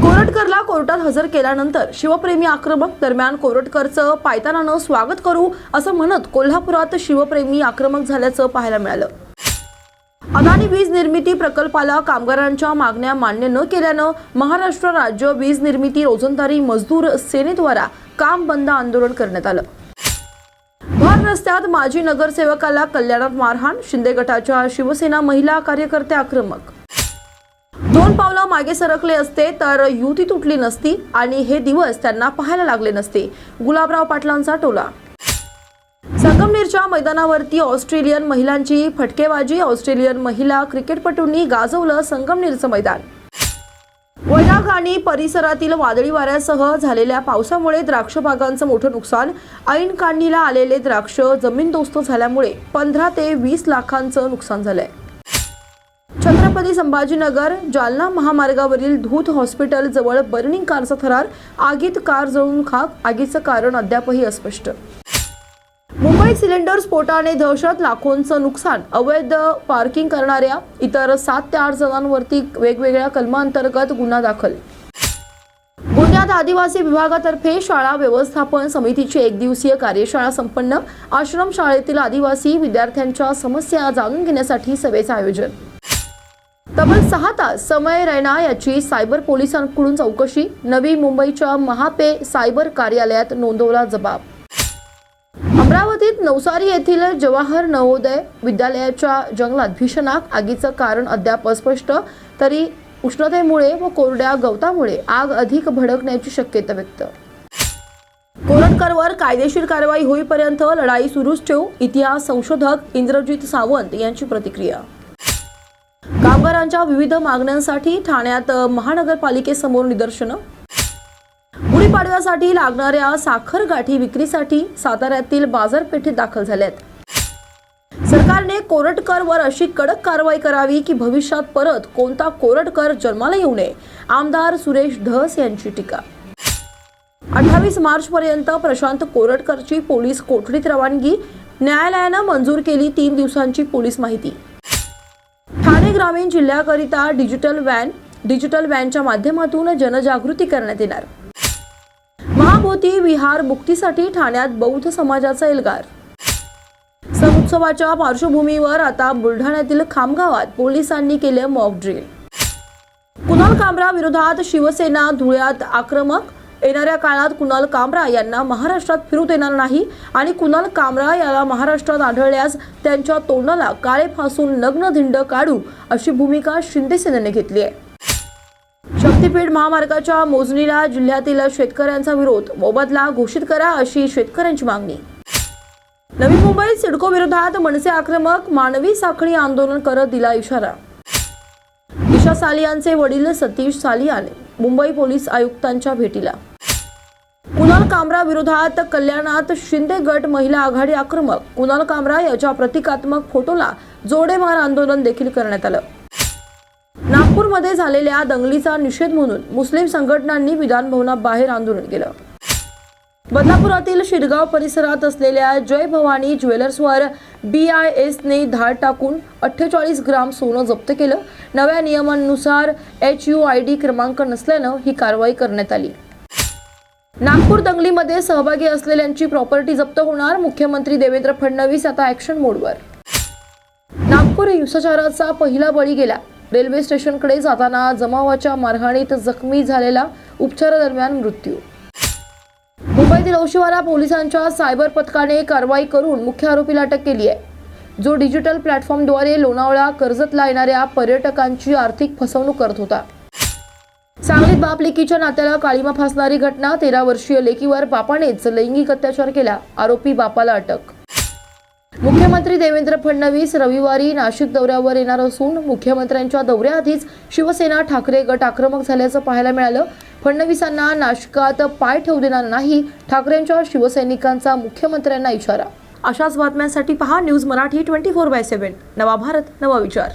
कोरटकरला कोर्टात हजर केल्यानंतर शिवप्रेमी आक्रमक दरम्यान कोरटकरचं पायतानानं स्वागत करू असं म्हणत कोल्हापुरात शिवप्रेमी आक्रमक झाल्याचं पाहायला मिळालं. अदानी वीज निर्मिती प्रकल्पाला कामगारांच्या मागण्या मान्य न केल्यानं महाराष्ट्र राज्य वीज निर्मिती रोजंदारी मजदूर सेनेद्वारा काम बंद आंदोलन करण्यात आलं. भर रस्त्यात माजी नगरसेवकाला कल्याणात मारहाण शिंदे गटाच्या शिवसेना महिला कार्यकर्ते आक्रमक दोन पावलं मागे सरकले असते तर युती तुटली नसती आणि हे दिवस त्यांना पाहायला लागले नसते. गुलाबराव पाटलांचा टोला. संगमनेरच्या मैदानावरती ऑस्ट्रेलियन महिलांची फटकेबाजी ऑस्ट्रेलियन महिला क्रिकेटपटूंनी गाजवलं संगमनेरचं मैदान. वैराग आणि परिसरातील वादळी वाऱ्यासह झालेल्या पावसामुळे द्राक्ष बागांचं मोठं नुकसान ऐन काढणीला आलेले द्राक्ष जमीनदोस्त झाल्यामुळे पंधरा ते वीस लाखांचं नुकसान झालंय. छत्रपती संभाजीनगर जालना महामार्गावरील धूत हॉस्पिटल जवळ बर्निंग कारचा थरार आगीत कार जळून खाक आगीचं कारण अद्यापही अस्पष्ट. मुंबईत सिलेंडर स्फोटाने दहशत लाखोंचं नुकसान. अवैध पार्किंग करणाऱ्या इतर सात ते आठ जणांवरती वेगवेगळ्या कलमांतर्गत गुन्हा दाखल. गोंदियात आदिवासी विभागातर्फे शाळा व्यवस्थापन समितीची एक दिवसीय कार्यशाळा संपन्न. आश्रम शाळेतील आदिवासी विद्यार्थ्यांच्या समस्या जाणून घेण्यासाठी सभेचं आयोजन. तब्बल सहा तास समय रैना याची सायबर पोलिसांकडून चौकशी. नवी मुंबईच्या महापे सायबर कार्यालयात नोंदवला जबाब. अमरावतीत नवसारी येथील जवाहर नवोदय विद्यालयाच्या जंगलात भीषण आग आगीचं कारण अद्याप अस्पष्ट. तरी उष्णतेमुळे व कोरड्या गवतामुळे आग अधिक भडकण्याची शक्यता व्यक्त. कोरटकरवर कायदेशीर कारवाई होईपर्यंत लढाई सुरूच ठेवू इतिहास संशोधक इंद्रजित सावंत यांची प्रतिक्रिया. कामगारांच्या विविध मागण्यांसाठी ठाण्यात महानगरपालिकेसमोर निदर्शनं. गुढीपाडव्यासाठी लागणाऱ्या साखर गाठी विक्रीसाठी साताऱ्यातील बाजारपेठेत दाखल झाल्यात. सरकारने कोरटकर वर अशी कडक कारवाई करावी की भविष्यात परत कोणता कोरटकर जन्माला येऊ नये आमदार सुरेश धस यांची टीका. अठ्ठावीस मार्च पर्यंत प्रशांत कोरटकरची पोलीस कोठडीत रवानगी न्यायालयानं मंजूर केली तीन दिवसांची पोलीस माहिती. पुणे ग्रामीण जिल्ह्याकरिता डिजिटल व्हॅन डिजिटल व्हॅनच्या माध्यमातून जनजागृती करण्यात येणार. महाभोती विहार मुक्तीसाठी ठाण्यात बौद्ध समाजाचा एल्गार. सण उत्सवाच्या पार्श्वभूमीवर आता बुलढाण्यातील खामगावात पोलिसांनी केले मॉक ड्रिल कुणाल कामरा विरोधात शिवसेना धुळ्यात आक्रमक येणाऱ्या काळात कुणाल कामरा यांना महाराष्ट्रात फिरू देणार नाही आणि कुणाल कामरा याला महाराष्ट्रात आढळल्यास त्यांच्या तोंडाला काळे फासून नग्न धिंड काढू अशी भूमिका शिंदे सेनेने घेतली आहे. शक्तीपीठ महामार्गाच्या मोजणीला जिल्ह्यातील शेतकऱ्यांचा विरोध मोबदला घोषित करा अशी शेतकऱ्यांची मागणी. नवी मुंबईत सिडको विरोधात मनसे आक्रमक मानवी साखळी आंदोलन करत दिला इशारा. दिशा सालियांचे वडील सतीश सालियान मुंबई पोलीस आयुक्तांच्या भेटीला. कुणाल कामरा विरोधात कल्याणात शिंदे गट महिला आघाडी आक्रमक. कुणाल कामरा याच्या प्रतिकात्मक फोटोला जोडेमार आंदोलन देखील करण्यात आलं. नागपूरमध्ये झालेल्या दंगलीचा निषेध म्हणून मुस्लिम संघटनांनी विधानभवनाबाहेर आंदोलन केलं. बदलापुरातील शिरगाव परिसरात असलेल्या जय भवानी ज्वेलर्सवर बी आय एसने धाड टाकून अठ्ठेचाळीस ग्राम सोनं जप्त केलं. नव्या नियमांनुसार एच यू आय डी क्रमांक नसल्यानं ही कारवाई करण्यात आली. नागपूर दंगलीमध्ये सहभागी असलेल्यांची प्रॉपर्टी जप्त होणार मुख्यमंत्री देवेंद्र फडणवीस आता ॲक्शन मोडवर नागपूर हिंसाचाराचा पहिला बळी गेला. रेल्वे स्टेशनकडे जाताना जमावाच्या मारहाणीत जखमी झालेला उपचारादरम्यान मृत्यू. मुंबईतील औशिवारा पोलिसांच्या सायबर पथकाने कारवाई करून मुख्य आरोपीला अटक केली आहे. जो डिजिटल प्लॅटफॉर्मद्वारे लोणावळा कर्जतला येणाऱ्या पर्यटकांची आर्थिक फसवणूक करत होता. सांगलीत बाप लेकीच्या नात्याला काळीमा फासणारी घटना तेरा वर्षीय लेकीवर बापानेच लैंगिक अत्याचार केला आरोपी बापाला अटक. मुख्यमंत्री देवेंद्र फडणवीस रविवारी नाशिक दौऱ्यावर येणार असून मुख्यमंत्र्यांच्या दौऱ्याआधीच शिवसेना ठाकरे गट आक्रमक झाल्याचं पाहायला मिळालं. फडणवीसांना नाशिकात पाय ठेवू देणार नाही ठाकरेंच्या शिवसैनिकांचा मुख्यमंत्र्यांना इशारा. अशाच बातम्यांसाठी पहा news Marathi twenty four by seven. नवा भारत नवा विचार.